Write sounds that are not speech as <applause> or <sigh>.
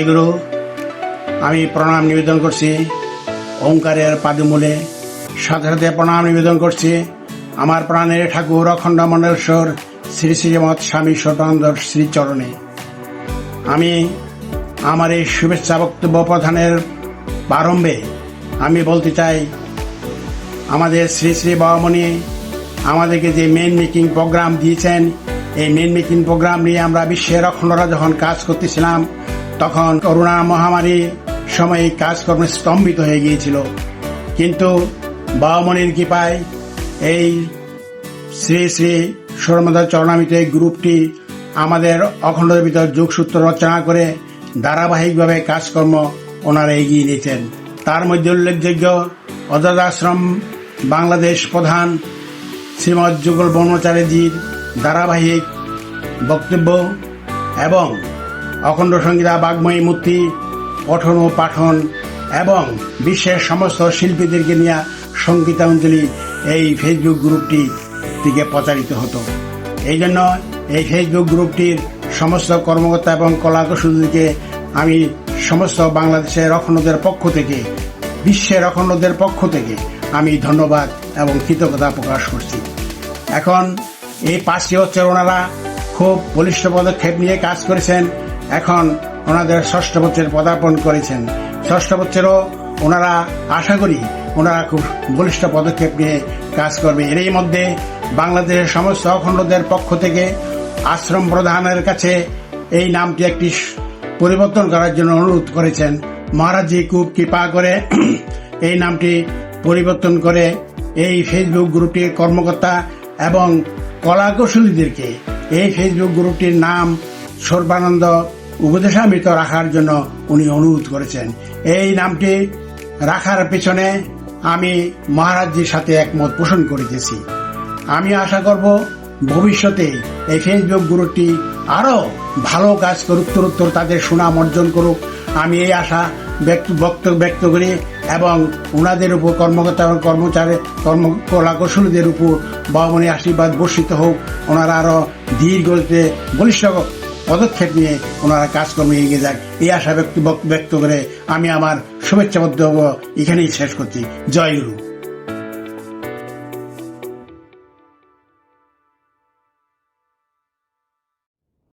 জয়গুরু আমি প্রণাম নিবেদন করছি। ওঙ্কারের পাদুমূলে। সাথে সাথে প্রণাম নিবেদন করছি। আমার প্রাণের ঠাকুর অখণ্ড মণ্ডলেশ্বর শ্রী শ্রীমৎ স্বামী সতানন্দ শ্রীচরণে। আমি আমার এই শুভেচ্ছা বক্তব্য প্রধানের প্রারম্ভে আমি বলতে চাই, আমাদের শ্রী শ্রী বাবামণি আমাদেরকে যে মেন মেকিং প্রোগ্রাম দিয়েছেন, এই মেন মেকিং প্রোগ্রাম নিয়ে আমরা বিশ্বের অখণ্ডরা যখন কাজ করতেছিলাম। তখন করোনা মহামারী সময়ে কাজকর্ম স্তম্ভিত হয়ে গিয়েছিল। কিন্তু বাবামণির কৃপায় এই শ্রী শ্রী সরমদা চরণামিত এই গ্রুপটি আমাদের অখণ্ডের ভিতর যোগসূত্র রচনা করে ধারাবাহিকভাবে কাজকর্ম ওনারা এগিয়ে নিয়েছেন তার মধ্যে উল্লেখযোগ্য অজাদাশ্রম বাংলাদেশ প্রধান শ্রীমৎ যুগল ব্রহ্মচারীজির ধারাবাহিক বক্তব্য এবং অখণ্ড সঙ্গীতা বাগ্ময়ী মূর্তি, পঠন ও পাঠন এবং বিশ্বের সমস্ত শিল্পীদেরকে নিয়ে সঙ্গীতাঞ্জলি এই ফেসবুক গ্রুপটি থেকে প্রচারিত হতো। এই জন্য এই ফেসবুক গ্রুপটির সমস্ত কর্মকর্তা এবং কলাকুশলীকে আমি সমস্ত বাংলাদেশের অখণ্ডদের পক্ষ থেকে, বিশ্বের অখণ্ডদের পক্ষ থেকে আমি ধন্যবাদ এবং কৃতজ্ঞতা প্রকাশ করছি। এখন এই পাঁচটি বছর ওনারা খুব বলিষ্ঠ পদক্ষেপ নিয়ে কাজ করেছেন। এখন ওনাদের ষষ্ঠ বছর পদার্পণ করেছেন। ষষ্ঠ বছরও ওনারা আশা করি ওনারা খুব বলিষ্ঠ পদক্ষেপ নিয়ে কাজ করবে। এরই মধ্যে বাংলাদেশের সমস্ত অখণ্ডদের পক্ষ থেকে আশ্রম প্রধানের কাছে এই নামটি একটি পরিবর্তন করার জন্য অনুরোধ করেছেন। মহারাজজি খুব কৃপা করে <clears throat> এই নামটি পরিবর্তন করে এই ফেসবুক গ্রুপটির কর্মকর্তা এবং কলাকুশলীদেরকে এই ফেসবুক গ্রুপটির নাম সর্বানন্দ উপদেশামৃত রাখার জন্য উনি অনুরোধ করেছেন। এই নামটি রাখার পেছনে আমি মহারাজজির সাথে একমত পোষণ করিতেছি। আমি আশা করব ভবিষ্যতে এই ফেসবুক গ্রুপটি আরও ভালো কাজ করুক উত্তরোত্তর তাদের সুনাম অর্জন করুক। আমি এই আশা ব্যক্ত বক্তব্য ব্যক্ত করি এবং ওনাদের উপর কর্মকর্তা এবং কর্মচারী, কর্ম কলাকুশলীদের উপর বামনি আশীর্বাদ বর্ষিত হোক। ওনারা আরও দীর্ঘতে বলিষ্ঠ পদক্ষেপ নিয়ে ওনারা কাজকর্মে এগিয়ে যাক। এই আশা ব্যক্ত ব্যক্ত করে আমি আমার শুভেচ্ছা বক্তব্য এখানেই শেষ করছি। জয় গুরু।